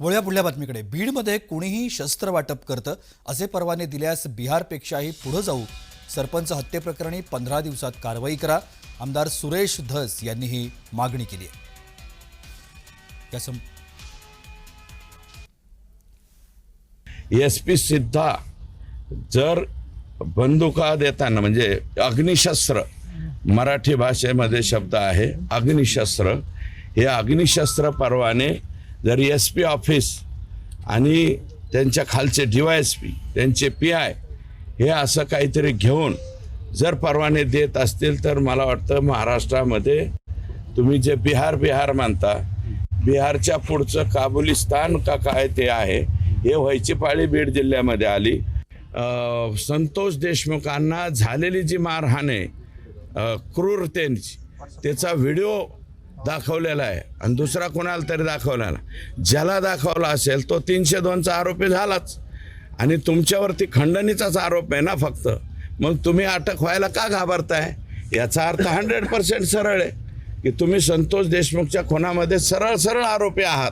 वळूया पुढल्या बातमीकडे. बीडमध्ये कुणीही शस्त्र वाटप करतं असे परवाने दिल्यास बिहारपेक्षाही पुढं जाऊ. सरपंच हत्येप्रकरणी पंधरा दिवसात कारवाई करा. आमदार सुरेश धस यांनी ही मागणी केली आहे. एस पी सिद्धा जर बंदुका देताना म्हणजे अग्निशस्त्र मराठी भाषेमध्ये शब्द आहे अग्निशस्त्र. हे अग्निशस्त्र परवाने जर एस पी ऑफिस आणि त्यांच्या खालचे डी वाय एस पी त्यांचे पी आय हे असं काहीतरी घेऊन जर परवाने देत असतील तर मला वाटतं महाराष्ट्रामध्ये तुम्ही जे बिहार बिहार मानता बिहारच्या पुढचं काबुलिस्तान का काय ते आहे हे व्हायची पाळी बीड जिल्ह्यामध्ये आली. संतोष देशमुखांना झालेली जी मारहाण आहे क्रूरतेची त्याचा व्हिडिओ दाखवलेला आहे. आणि दुसरा कोणाला तरी दाखवलेला ज्याला दाखवला असेल तो तीनशे दोनचा आरोपी झालाच. आणि तुमच्यावरती खंडणीचाच आरोप आहे ना फक्त. मग तुम्ही अटक व्हायला का घाबरताय? याचा अर्थ हंड्रेड पर्सेंट सरळ आहे. की तुम्ही संतोष देशमुखच्या खुनामध्ये सरळ सरळ आरोपी आहात.